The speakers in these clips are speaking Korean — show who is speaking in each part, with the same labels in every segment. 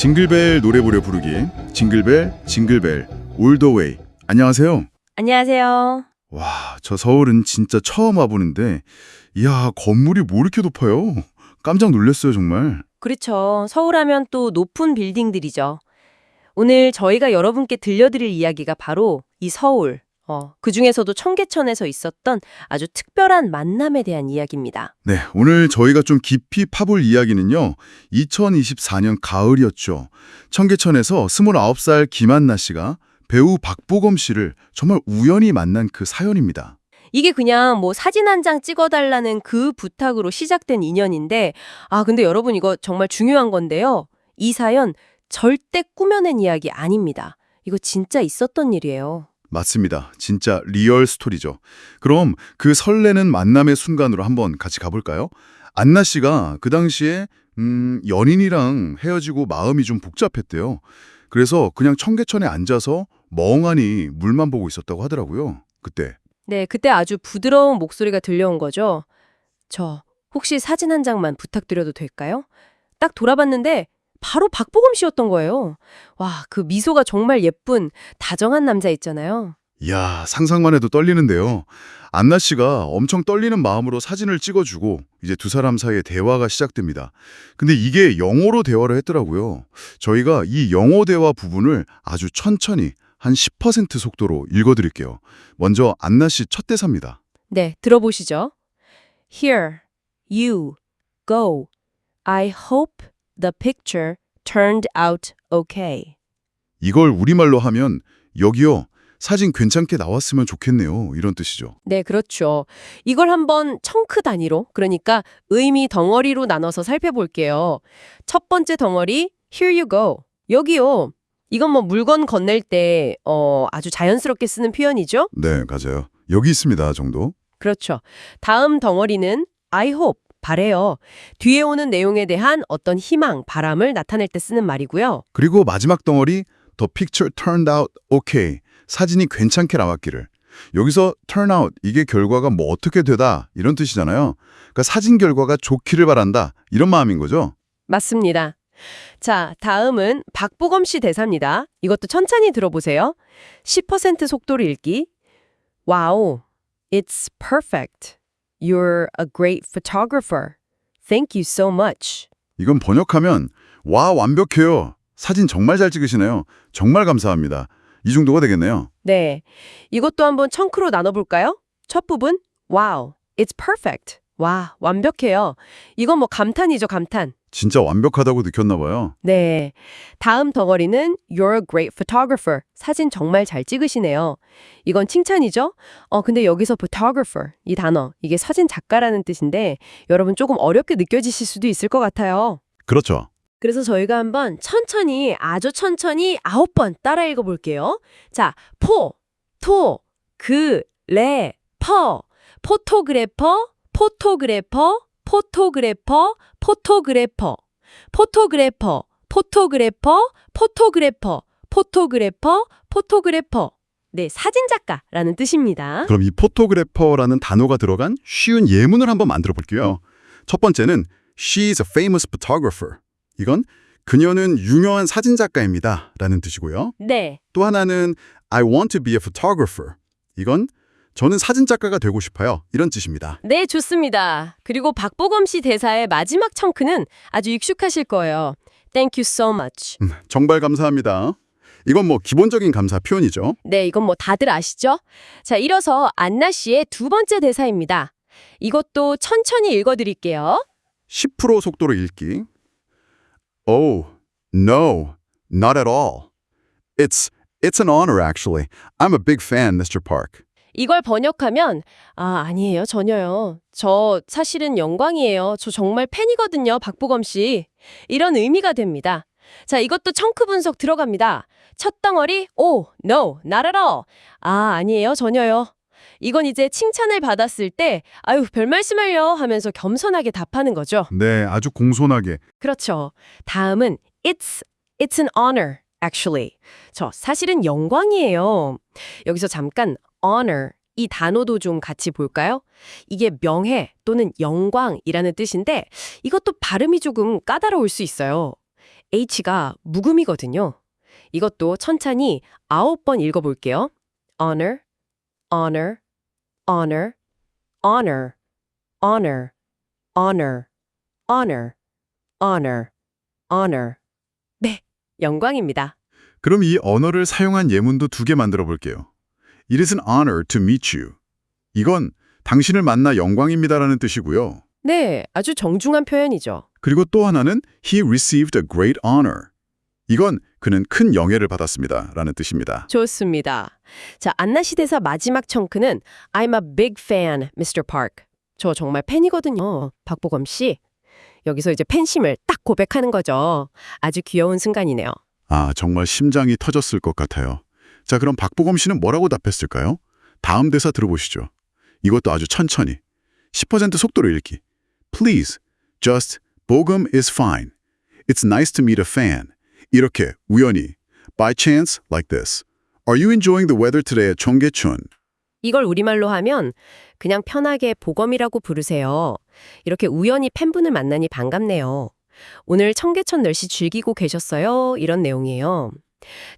Speaker 1: 징글벨 노래 부려 부르기 징글벨 징글벨 올더웨이 안녕하세요
Speaker 2: 안녕하세요.
Speaker 1: 와 저 서울은 진짜 처음 와보는데 이야 건물이 뭐 이렇게 높아요 깜짝 놀랐어요 정말
Speaker 2: 그렇죠. 서울하면 또 높은 빌딩들이죠. 오늘 저희가 여러분께 들려드릴 이야기가 바로 이 서울, 어, 그 중에서도 청계천에서 있었던 아주 특별한 만남에 대한 이야기입니다.
Speaker 1: 네 오늘 저희가 좀 깊이 파볼 이야기는요 2024년 가을이었죠 청계천에서 29살 김한나 씨가 배우 박보검 씨를 정말 우연히 만난 그 사연입니다
Speaker 2: 이게 그냥 뭐 사진 한 장 찍어달라는 그 부탁으로 시작된 인연인데, 아, 근데 여러분 이거 정말 중요한 건데요. 이 사연 절대 꾸며낸 이야기 아닙니다. 이거 진짜 있었던 일이에요.
Speaker 1: 맞습니다. 진짜 리얼 스토리죠. 그럼 그 설레는 만남의 순간으로 한번 같이 가볼까요? 안나 씨가 그 당시에 음, 연인이랑 헤어지고 마음이 좀 복잡했대요. 그래서 그냥 청계천에 앉아서 멍하니 물만 보고 있었다고 하더라고요. 그때.
Speaker 2: 네, 그때 아주 부드러운 목소리가 들려온 거죠. 저 혹시 사진 한 장만 부탁드려도 될까요? 딱 돌아봤는데 바로 박보검 씨였던 거예요. 와, 그 미소가 정말 예쁜 다정한 남자 있잖아요.
Speaker 1: 이야, 상상만 해도 떨리는데요. 안나 씨가 엄청 떨리는 마음으로 사진을 찍어주고 이제 두 사람 사이에 대화가 시작됩니다. 근데 이게 영어로 대화를 했더라고요. 저희가 이 영어 대화 부분을 아주 천천히 한 10% 속도로 읽어드릴게요. 먼저 안나 씨 첫 대사입니다.
Speaker 2: 네, 들어보시죠. Here, you, go. I hope the picture turned out okay.
Speaker 1: 이걸 우리말로 하면 여기요, 사진 괜찮게 나왔으면 좋겠네요. 이런 뜻이죠.
Speaker 2: 네, 그렇죠. 이걸 한번 청크 단위로, 그러니까 의미 덩어리로 나눠서 살펴볼게요. 첫 번째 덩어리, here you go. 여기요. 이건 뭐 물건 건넬 때, 어, 아주 자연스럽게 쓰는 표현이죠?
Speaker 1: 네, 맞아요. 여기 있습니다 정도.
Speaker 2: 그렇죠. 다음 덩어리는 I hope, 바래요. 뒤에 오는 내용에 대한 어떤 희망, 바람을 나타낼 때 쓰는 말이고요.
Speaker 1: 그리고 마지막 덩어리 The picture turned out okay. 사진이 괜찮게 나왔기를. 여기서 turn out 이게 결과가 뭐 어떻게 되다 이런 뜻이잖아요. 그러니까 사진 결과가 좋기를 바란다 이런 마음인 거죠.
Speaker 2: 맞습니다. 자, 다음은 박보검 씨 대사입니다. 이것도 천천히 들어보세요. 10% 속도로 읽기. Wow, it's perfect. You're a great photographer. Thank you so much.
Speaker 1: 이건 번역하면 와 완벽해요. 사진 정말 잘 찍으시네요. 정말 감사합니다. 이 정도가 되겠네요.
Speaker 2: 네, 이것도 한번 청크로 나눠볼까요? 첫 부분, Wow, it's perfect. 와, 완벽해요. 이건 뭐 감탄이죠, 감탄.
Speaker 1: 진짜 완벽하다고 느꼈나 봐요.
Speaker 2: 네. 다음 덩어리는 You're a great photographer. 사진 정말 잘 찍으시네요. 이건 칭찬이죠? 어, 근데 여기서 photographer, 이 단어, 이게 사진 작가라는 뜻인데 여러분 조금 어렵게 느껴지실 수도 있을 것 같아요.
Speaker 1: 그렇죠.
Speaker 2: 그래서 저희가 한번 천천히, 아주 천천히 아홉 번 따라 읽어볼게요. 자, 포, 토, 그, 레, 퍼, 포토그래퍼, 포토그래퍼, 포토그래퍼, 포토그래퍼, 포토그래퍼, 포토그래퍼, 포토그래퍼, 포토그래퍼, 포토그래퍼. 네, 사진작가라는 뜻입니다.
Speaker 1: 그럼 이 포토그래퍼라는 단어가 들어간 쉬운 예문을 한번 만들어 볼게요. 첫 번째는 She's a famous photographer. 이건 그녀는 유명한 사진작가입니다. 라는 뜻이고요.
Speaker 2: 네,
Speaker 1: 또 하나는 I want to be a photographer. 이건 저는 사진작가가 되고 싶어요. 이런 뜻입니다.
Speaker 2: 네, 좋습니다. 그리고 박보검 씨 대사의 마지막 청크는 아주 익숙하실 거예요. Thank you so much.
Speaker 1: 음, 정말 감사합니다. 이건 뭐 기본적인 감사 표현이죠.
Speaker 2: 네, 이건 뭐 다들 아시죠? 자, 이어서 안나 씨의 두 번째 대사입니다. 이것도 천천히 읽어드릴게요.
Speaker 1: 10% 속도로 읽기. Oh, no, not at all. It's, it's an honor actually. I'm a big fan, Mr. Park.
Speaker 2: 이걸 번역하면 아, 아니에요. 전혀요. 저 사실은 영광이에요. 저 정말 팬이거든요. 박보검 씨. 이런 의미가 됩니다. 자, 이것도 청크 분석 들어갑니다. 첫 덩어리 오, no, all. 아, 아니에요. 전혀요. 이건 이제 칭찬을 받았을 때 아유, 별 말씀을요 하면서 겸손하게 답하는 거죠.
Speaker 1: 네, 아주 공손하게.
Speaker 2: 그렇죠. 다음은 it's it's an honor actually. 저 사실은 영광이에요. 여기서 잠깐 honor 이 단어도 좀 같이 볼까요? 이게 명예 또는 영광이라는 뜻인데 이것도 발음이 조금 까다로울 수 있어요. H가 묵음이거든요. 이것도 천천히 아홉 번 읽어볼게요. honor, honor, honor, honor, honor, honor, honor, honor, honor. 네, 영광입니다.
Speaker 1: 그럼 이 언어를 사용한 예문도 두 개 만들어 볼게요. It is an honor to meet you. 이건 당신을 만나 영광입니다라는 뜻이고요.
Speaker 2: 네, 아주 정중한 표현이죠.
Speaker 1: 그리고 또 하나는 He received a great honor. 이건 그는 큰 영예를 받았습니다. 라는 뜻입니다.
Speaker 2: 좋습니다. 자, 안나시 대사 마지막 청크는 I'm a big fan, Mr. Park. 저 정말 팬이거든요. 박보검 씨. 여기서 이제 팬심을 딱 고백하는 거죠. 아주 귀여운 순간이네요.
Speaker 1: 아, 정말 심장이 터졌을 것 같아요. 자, 그럼 박보검 씨는 뭐라고 답했을까요? 다음 대사 들어보시죠. 이것도 아주 천천히. 10% 속도로 읽기. Please, just, 보금 is fine. It's nice to meet a fan. 이렇게 우연히. By chance, like this. Are you enjoying the weather today at 청계천?
Speaker 2: 이걸 우리말로 하면 그냥 편하게 보검이라고 부르세요. 이렇게 우연히 팬분을 만나니 반갑네요. 오늘 청계천 날씨 즐기고 계셨어요? 이런 내용이에요.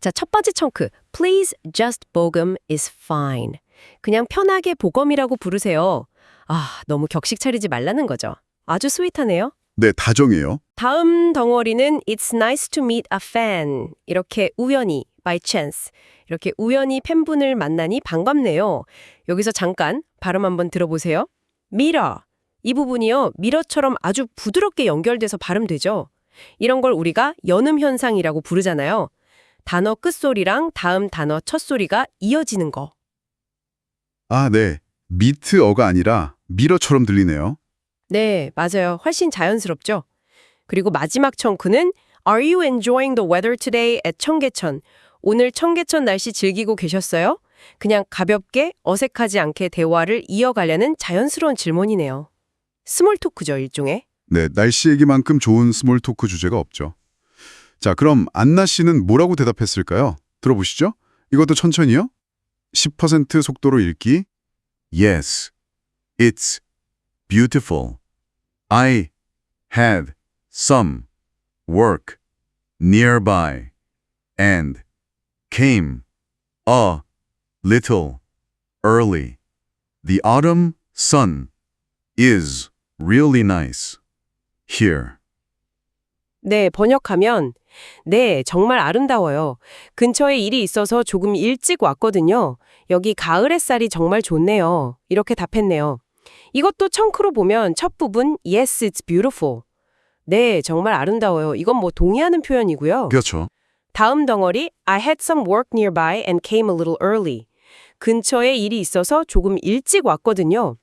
Speaker 2: 자, 첫 번째 청크. Please just 보금 is fine. 그냥 편하게 보검이라고 부르세요. 아, 너무 격식 차리지 말라는 거죠. 아주 스윗하네요.
Speaker 1: 네, 다정해요.
Speaker 2: 다음 덩어리는 It's nice to meet a fan. 이렇게 우연히, by chance. 이렇게 우연히 팬분을 만나니 반갑네요. 여기서 잠깐 발음 한번 들어보세요. 미러. 이 부분이요. 미러처럼 아주 부드럽게 연결돼서 발음되죠. 이런 걸 우리가 연음 현상이라고 부르잖아요. 단어 끝소리랑 다음 단어 첫소리가 이어지는 거.
Speaker 1: 아, 네. 미트어가 아니라 미러처럼 들리네요.
Speaker 2: 네, 맞아요. 훨씬 자연스럽죠. 그리고 마지막 청크는 Are you enjoying the weather today at 청계천? 오늘 청계천 날씨 즐기고 계셨어요? 그냥 가볍게 어색하지 않게 대화를 이어가려는 자연스러운 질문이네요. 스몰 토크죠, 일종의.
Speaker 1: 네, 날씨 얘기만큼 좋은 스몰 토크 주제가 없죠. 자, 그럼 안나 씨는 뭐라고 대답했을까요? 들어보시죠. 이것도 천천히요. 10% 속도로 읽기. Yes, it's beautiful. I had some work nearby and came a little early. The autumn sun is really nice here.
Speaker 2: 네, 번역하면 네, 정말 아름다워요. 근처에 일이 있어서 조금 일찍 왔거든요. 여기 가을 햇살이 정말 좋네요. 이렇게 답했네요. 이것도 청크로 보면 첫 부분 Yes, it's beautiful. 네, 정말 아름다워요. 이건 뭐 동의하는 표현이고요.
Speaker 1: 그렇죠.
Speaker 2: 다음 덩어리 I had some work nearby and came a little early. 근처에 일이 있어서 조금 일찍 왔거든요.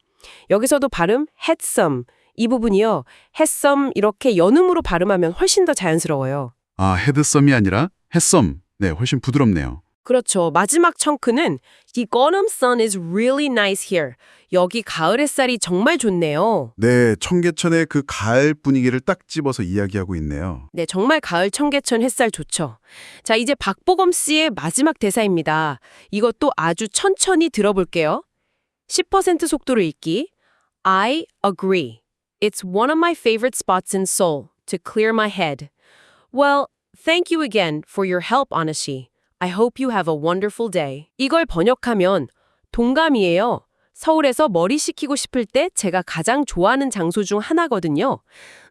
Speaker 2: 여기서도 발음 had some 이 부분이요. some 이렇게 연음으로 발음하면 훨씬 더 자연스러워요.
Speaker 1: 아, 헤드썸이 아니라 헤썸. 네, 훨씬 부드럽네요.
Speaker 2: 그렇죠. 마지막 청크는 The autumn sun is really nice here. 여기 가을 햇살이 정말 좋네요.
Speaker 1: 네, 청계천의 그 가을 분위기를 딱 집어서 이야기하고 있네요.
Speaker 2: 네, 정말 가을 청계천 햇살 좋죠. 자, 이제 박보검 씨의 마지막 대사입니다. 이것도 아주 천천히 들어볼게요. 10% 속도로 읽기. I agree. It's one of my favorite spots in Seoul to clear my head. Well, thank you again for your help, Anashi. I hope you have a wonderful day. 이걸 번역하면 동감이에요. 서울에서 머리 식히고 싶을 때 제가 가장 좋아하는 장소 중 하나거든요.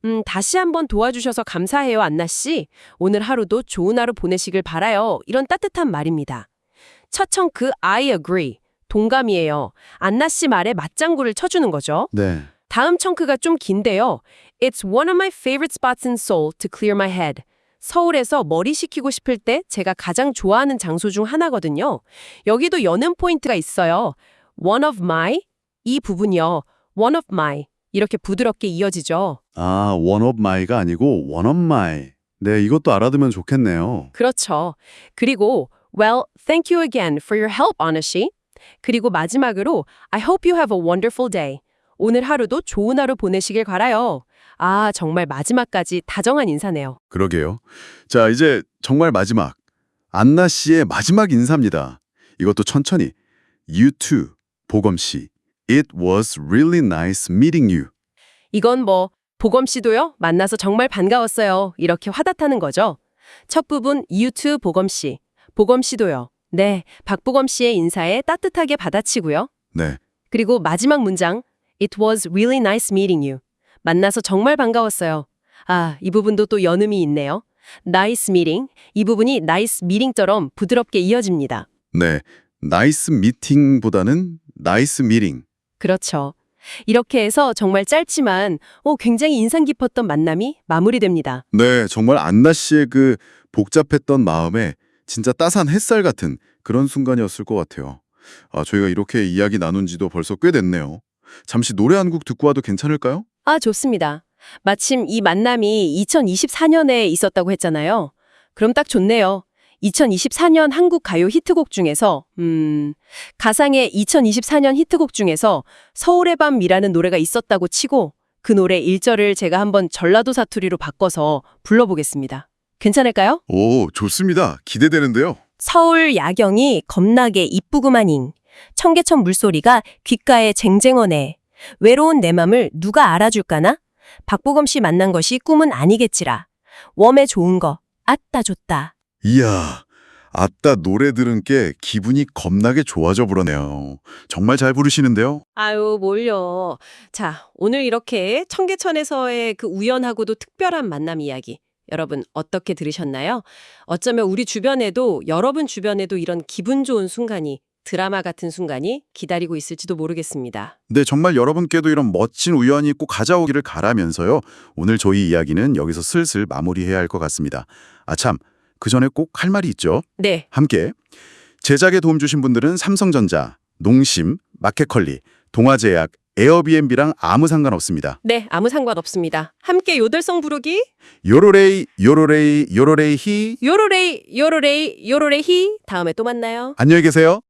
Speaker 2: 음, 다시 한번 도와주셔서 감사해요, 안나 씨. 오늘 하루도 좋은 하루 보내시길 바라요. 이런 따뜻한 말입니다. 첫 청크 I agree. 동감이에요. 안나 씨 말에 맞장구를 쳐주는 거죠.
Speaker 1: 네.
Speaker 2: 다음 청크가 좀 긴데요. It's one of my favorite spots in Seoul to clear my head. 서울에서 머리 식히고 싶을 때 제가 가장 좋아하는 장소 중 하나거든요. 여기도 연음 포인트가 있어요. One of my 이 부분이요. One of my 이렇게 부드럽게 이어지죠.
Speaker 1: 아, one of my가 아니고 one of my. 네, 이것도 알아두면 좋겠네요.
Speaker 2: 그렇죠. 그리고 Well, thank you again for your help, Anashi. 그리고 마지막으로 I hope you have a wonderful day. 오늘 하루도 좋은 하루 보내시길 바라요. 아, 정말 마지막까지 다정한 인사네요.
Speaker 1: 그러게요. 자, 이제 정말 마지막. 안나 씨의 마지막 인사입니다. 이것도 천천히. You too, 보검 씨. It was really nice meeting you.
Speaker 2: 이건 뭐 보검 씨도요? 만나서 정말 반가웠어요. 이렇게 화답하는 거죠. 첫 부분 이유투 보검 씨. 보검 씨도요. 네, 박보검 씨의 인사에 따뜻하게 받아치고요.
Speaker 1: 네.
Speaker 2: 그리고 마지막 문장 It was really nice meeting you. 만나서 정말 반가웠어요. 아, 이 부분도 또 연음이 있네요. nice meeting. 이 부분이 nice meeting처럼 부드럽게 이어집니다.
Speaker 1: 네. 나이스 미팅보다는 나이스 미팅.
Speaker 2: 그렇죠. 이렇게 해서 정말 짧지만 어, 굉장히 인상 깊었던 만남이 마무리됩니다.
Speaker 1: 네, 정말 안나 씨의 그 복잡했던 마음에 진짜 따스한 햇살 같은 그런 순간이었을 것 같아요. 아, 저희가 이렇게 이야기 나눈 지도 벌써 꽤 됐네요. 잠시 노래 한 곡 듣고 와도 괜찮을까요?
Speaker 2: 아, 좋습니다. 마침 이 만남이 2024년에 있었다고 했잖아요. 그럼 딱 좋네요. 2024년 한국 가요 히트곡 중에서 음, 가상의 2024년 히트곡 중에서 서울의 밤이라는 노래가 있었다고 치고 그 노래 1절을 제가 한번 전라도 사투리로 바꿔서 불러보겠습니다. 괜찮을까요?
Speaker 1: 오, 좋습니다. 기대되는데요.
Speaker 2: 서울 야경이 겁나게 이쁘구마닝. 청계천 물소리가 귓가에 쟁쟁하네. 외로운 내 맘을 누가 알아줄까나? 박보검 씨 만난 것이 꿈은 아니겠지라. 웜에 좋은 거, 아따 좋다.
Speaker 1: 이야, 아따 노래 들은 게 기분이 겁나게 좋아져 불어네요. 정말 잘 부르시는데요.
Speaker 2: 아유, 뭘요. 자, 오늘 이렇게 청계천에서의 그 우연하고도 특별한 만남 이야기. 여러분 어떻게 들으셨나요? 어쩌면 우리 주변에도 여러분 주변에도 이런 기분 좋은 순간이 드라마 같은 순간이 기다리고 있을지도 모르겠습니다.
Speaker 1: 네, 정말 여러분께도 이런 멋진 우연이 꼭 가져오기를 바라면서요. 오늘 저희 이야기는 여기서 슬슬 마무리해야 할 것 같습니다. 아 참, 그 전에 꼭 할 말이 있죠.
Speaker 2: 네,
Speaker 1: 함께 제작에 도움 주신 분들은 삼성전자, 농심, 마켓컬리, 동아제약, 에어비앤비랑 아무 상관없습니다.
Speaker 2: 네, 아무 상관없습니다. 함께 요들송 부르기
Speaker 1: 요로레이, 요로레이, 요로레이 히
Speaker 2: 요로레이 요로레이 요로레히 다음에 또 만나요.
Speaker 1: 안녕히 계세요.